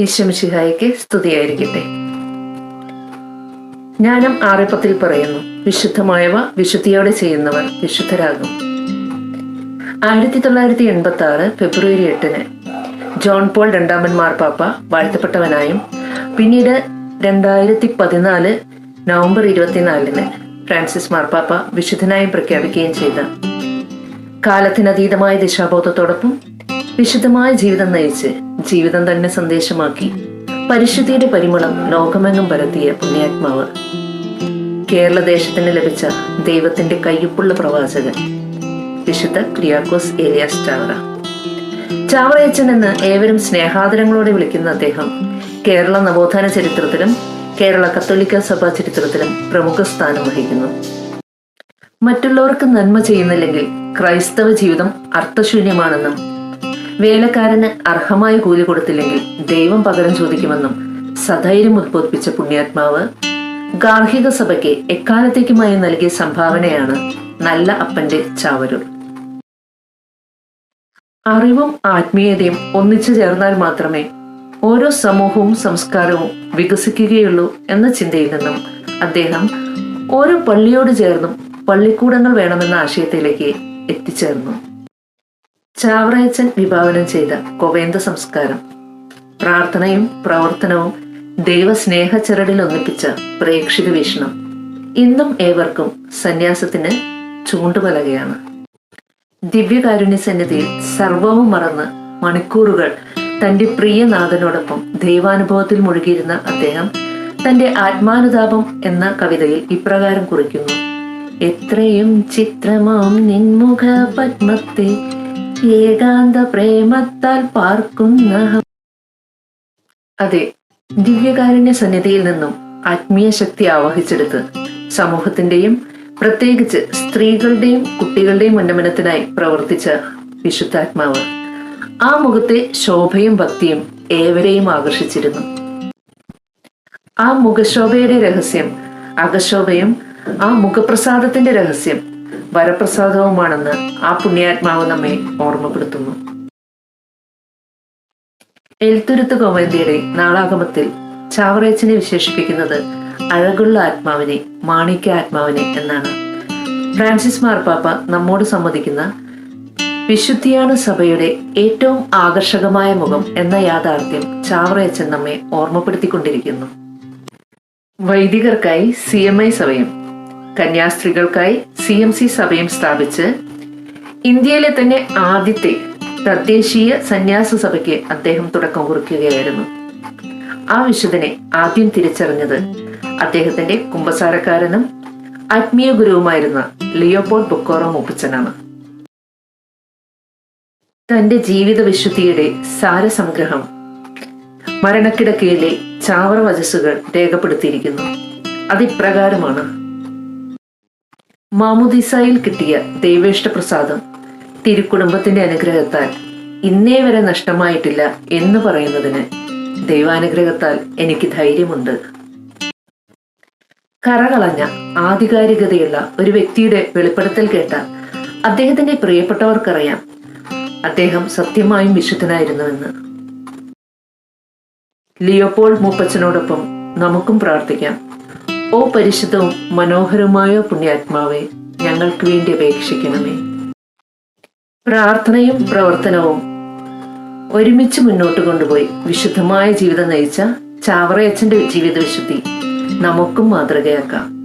ഈശ്വമിഷിഹായിക്ക് സ്തുതിയായിരിക്കട്ടെ. ജ്ഞാനം ആറിപ്പത്തിൽ പറയുന്നു വിശുദ്ധമായവ വിശുദ്ധിയോടെ ചെയ്യുന്നവർ വിശുദ്ധരാകും. ആയിരത്തി തൊള്ളായിരത്തി എൺപത്തി ആറ് ഫെബ്രുവരി എട്ടിന് ജോൺ പോൾ രണ്ടാമൻ മാർപ്പാപ്പ വാഴ്ത്തപ്പെട്ടവനായും പിന്നീട് രണ്ടായിരത്തി പതിനാല് നവംബർ ഇരുപത്തിനാലിന് ഫ്രാൻസിസ് മാർപ്പാപ്പ വിശുദ്ധനായും പ്രഖ്യാപിക്കുകയും ചെയ്ത. കാലത്തിനതീതമായ ദിശാബോധത്തോടൊപ്പം വിശുദ്ധമായ ജീവിതം നയിച്ച് ജീവിതം തന്നെ സന്ദേശമാക്കി പരിശുദ്ധിയുടെ പരിമളം ലോകമെങ്ങും പരത്തിയ പുണ്യാത്മാവ്. കേരളദേശത്തിന് ലഭിച്ച ദൈവത്തിന്റെ കയ്യൊപ്പുള്ള പ്രവാചകൻ വിശുദ്ധ ക്രിയാക്കോസ് ഏലിയാസ് ചാവറ. ചാവറയച്ചൻ എന്ന് ഏവരും സ്നേഹാദരങ്ങളോടെ വിളിക്കുന്ന അദ്ദേഹം കേരള നവോത്ഥാന ചരിത്രത്തിലും കേരള കത്തോലിക്ക സഭാ ചരിത്രത്തിലും പ്രമുഖ സ്ഥാനം വഹിക്കുന്നു. മറ്റുള്ളവർക്ക് നന്മ ചെയ്യുന്നില്ലെങ്കിൽ ക്രൈസ്തവ ജീവിതം അർത്ഥശൂന്യമാണെന്നും വേലക്കാരന് അർഹമായ കൂലി കൊടുത്തില്ലെങ്കിൽ ദൈവം പകരം ചോദിക്കുമെന്നും സധൈര്യം ഉദ്ബോധിപ്പിച്ച പുണ്യാത്മാവ് ഗാർഹിക സഭയ്ക്ക് എക്കാലത്തേക്കുമായി നൽകിയ സംഭാവനയാണ് നല്ല അപ്പന്റെ ചാവരൂർ അറിവും ആത്മീയതയും ഒന്നിച്ചു ചേർന്നാൽ മാത്രമേ ഓരോ സമൂഹവും സംസ്കാരവും വികസിക്കുകയുള്ളൂ എന്ന ചിന്തയിൽ നിന്നും അദ്ദേഹം ഓരോ പള്ളിയോട് ചേർന്നും പള്ളിക്കൂടങ്ങൾ വേണമെന്ന ആശയത്തിലേക്ക് എത്തിച്ചേർന്നു. ചാവറയച്ചൻ വിഭാവനം ചെയ്ത കൊവേന്ത സംസ്കാരം. പ്രാർത്ഥനയും പ്രവർത്തനവും ദൈവസ്നേഹ ചരടിൽ ഒന്നിപ്പിച്ച പ്രേക്ഷിത വീക്ഷണം ഇന്നും ഏവർക്കും സന്യാസത്തിന് ചൂണ്ടുപലകയാണ്. ദിവ്യകാരുണ്യ സന്നിധിയിൽ സർവവും മറന്ന് മണിക്കൂറുകൾ തന്റെ പ്രിയനാഥനോടൊപ്പം ദൈവാനുഭവത്തിൽ മുഴുകിയിരുന്ന അദ്ദേഹം തന്റെ ആത്മാനുതാപം എന്ന കവിതയിൽ ഇപ്രകാരം കുറിക്കുന്നു. എത്രയും ചിത്രമാം നിൻമുഖ പത്മത്തെ ഏകാന്ത പ്രേമത്താൽ പാർക്കുന്ന അതെ ദിവ്യകാരുണ്യ സന്നിധിയിൽ നിന്നും ആത്മീയ ശക്തി ആവഹിച്ചെടുത്ത് സമൂഹത്തിന്റെയും പ്രത്യേകിച്ച് സ്ത്രീകളുടെയും കുട്ടികളുടെയും ഉന്നമനത്തിനായി പ്രവർത്തിച്ച വിശുദ്ധാത്മാവ്. ആ മുഖത്തെ ശോഭയും ഭക്തിയും ഏവരെയും ആകർഷിച്ചിരുന്നു. ആ മുഖശോഭയുടെ രഹസ്യം അകശോഭയും ആ മുഖപ്രസാദത്തിന്റെ രഹസ്യം വരപ്രസാദവുമാണെന്ന് ആ പുണ്യാത്മാവ് നമ്മെ ഓർമ്മപ്പെടുത്തുന്നു. എഴുത്തുരുത്ത് കോമന്തിയുടെ നാളാഗമത്തിൽ ചാവറേച്ചനെ വിശേഷിപ്പിക്കുന്നത് അഴകുള്ള ആത്മാവിനെ മാണിക്യ ആത്മാവിനെ എന്നാണ്. ഫ്രാൻസിസ് മാർപ്പാപ്പ നമ്മോട് സമ്മതിക്കുന്ന വിശുദ്ധിയാണ് സഭയുടെ ഏറ്റവും ആകർഷകമായ മുഖം എന്ന യാഥാർത്ഥ്യം ചാവറയച്ചൻ നമ്മെ ഓർമ്മപ്പെടുത്തിക്കൊണ്ടിരിക്കുന്നു. വൈദികർക്കായി സി എം ഐ സഭയും കന്യാസ്ത്രീകൾക്കായി സി എം സി സഭയും സ്ഥാപിച്ച് ഇന്ത്യയിലെ തന്നെ ആദ്യത്തെ തദ്ദേശീയ സന്യാസ സഭയ്ക്ക് അദ്ദേഹം തുടക്കം കുറിക്കുകയായിരുന്നു. ആ വിശുദ്ധനെ ആദ്യം തിരിച്ചറിഞ്ഞത് അദ്ദേഹത്തിന്റെ കുമ്പസാരക്കാരനും ആത്മീയ ഗുരുവുമായിരുന്ന ലിയോപോൾ ബുക്കോറോ മൂപ്പച്ചനാണ്. തന്റെ ജീവിത വിശുദ്ധിയുടെ സാരസംഗ്രഹം മരണക്കിടക്കയിലെ ചാവറ വചസ്സുകൾ രേഖപ്പെടുത്തിയിരിക്കുന്നു. അതിപ്രകാരമാണ് മാമുദിസായിൽ കിട്ടിയ ദൈവേഷ്ട പ്രസാദം തിരുക്കുടുംബത്തിന്റെ അനുഗ്രഹത്താൽ ഇന്നേ വരെ നഷ്ടമായിട്ടില്ല എന്ന് പറയുന്നതിന് ദൈവാനുഗ്രഹത്താൽ എനിക്ക് ധൈര്യമുണ്ട്. കറകളഞ്ഞ ആധികാരികതയുള്ള ഒരു വ്യക്തിയുടെ വെളിപ്പെടുത്തൽ കേട്ട അദ്ദേഹത്തിന്റെ പ്രിയപ്പെട്ടവർക്കറിയാം അദ്ദേഹം സത്യമായും വിശുദ്ധനായിരുന്നുവെന്ന്. ലിയോപോൾ മൂപ്പച്ചനോടൊപ്പം നമുക്കും പ്രാർത്ഥിക്കാം. ഓ പരിശുദ്ധവും മനോഹരമായ പുണ്യാത്മാവെ ഞങ്ങൾക്ക് വേണ്ടി അപേക്ഷിക്കണമേ. പ്രാർത്ഥനയും പ്രവർത്തനവും ഒരുമിച്ച് മുന്നോട്ട് കൊണ്ടുപോയി. വിശുദ്ധമായ ജീവിതം നയിച്ച ചാവറയച്ചന്റെ ജീവിത വിശുദ്ധി നമുക്കും മാതൃകയാക്കാം.